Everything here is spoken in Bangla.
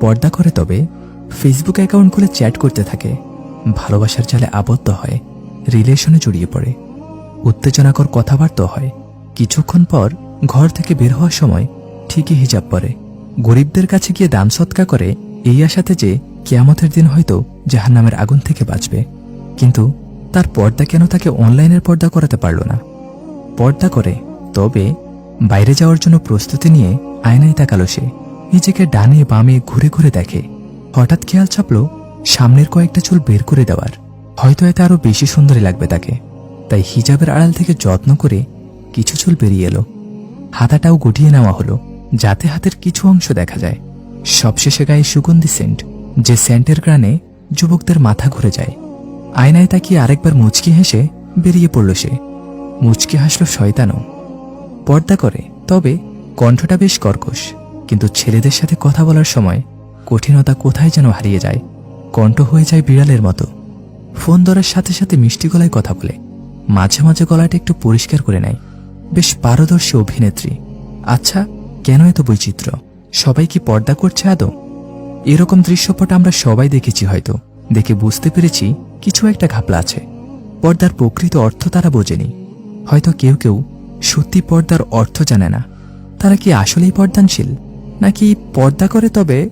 পর্দা করে তবে ফেসবুক অ্যাকাউন্ট খুলে চ্যাট করতে থাকে। ভালোবাসার জালে আবদ্ধ হয় রিলেশনে জড়িয়ে পড়ে। উত্তেজনাকর কথাবার্তা হয়। কিছুক্ষণ পর ঘর থেকে বের হওয়ার সময় ঠিকই হিজাব পরে। গরিবদের কাছে গিয়ে দান সৎকা করে এই আশাতে যে কেয়ামতের দিন হয়তো জাহান্নামের আগুন থেকে বাঁচবে। কিন্তু তার পর্দা কেন তাকে অনলাইনের পর্দা করাতে পারল না? পর্দা করে, তবে বাইরে যাওয়ার জন্য প্রস্তুতি নিয়ে আয়নায় তাকালো সে। নিজেকে ডানে বামে ঘুরে ঘুরে দেখে। হঠাৎ খেয়াল চাপল সামনের কয়েকটা চুল বের করে দেওয়ার। হয়তো এতে আরও বেশি সুন্দরী লাগবে তাকে। তাই হিজাবের আড়াল থেকে যত্ন করে কিছু চুল বেরিয়ে এলো। হাতাটাও গুটিয়ে নেওয়া হলো, যাতে হাতের কিছু অংশ দেখা যায়। সবশেষে গায়ে সুগন্ধি সেন্ট, যে সেন্টের গ্রানে যুবকদের মাথা ঘুরে যায়। আয়নায় তাকিয়ে আরেকবার মুচকি হেসে বেরিয়ে পড়ল সে। মুচকি হাসল শয়তানও। পর্দা করে, তবে কণ্ঠটা বেশ কর্কশ। কিন্তু ছেলেদের সাথে কথা বলার সময় কঠিনতা কোথায় যেন হারিয়ে যায়, কণ্ঠ হয়ে যায় বিড়ালের মতো। ফোন ধরার সাথে সাথে মিষ্টি গলায় কথা বলে। মাঝে মাঝে গলাটা একটু পরিষ্কার করে নেয়। বেশ পারদর্শী অভিনেত্রী। আচ্ছা কেন এত বৈচিত্র্য? সবাই কি পর্দা করছে আদৌ? এরকম দৃশ্যপট আমরা সবাই দেখেছি হয়তো। দেখে বুঝতে পেরেছি কিছু একটা ঘাপলা আছে। পর্দার প্রকৃত অর্থ তারা বোঝেনি। হয়তো কেউ কেউ সত্যি পর্দার অর্থ জানে না। তারা কি আসলেই পর্দানশীল? নাকি পর্দা করে তবে?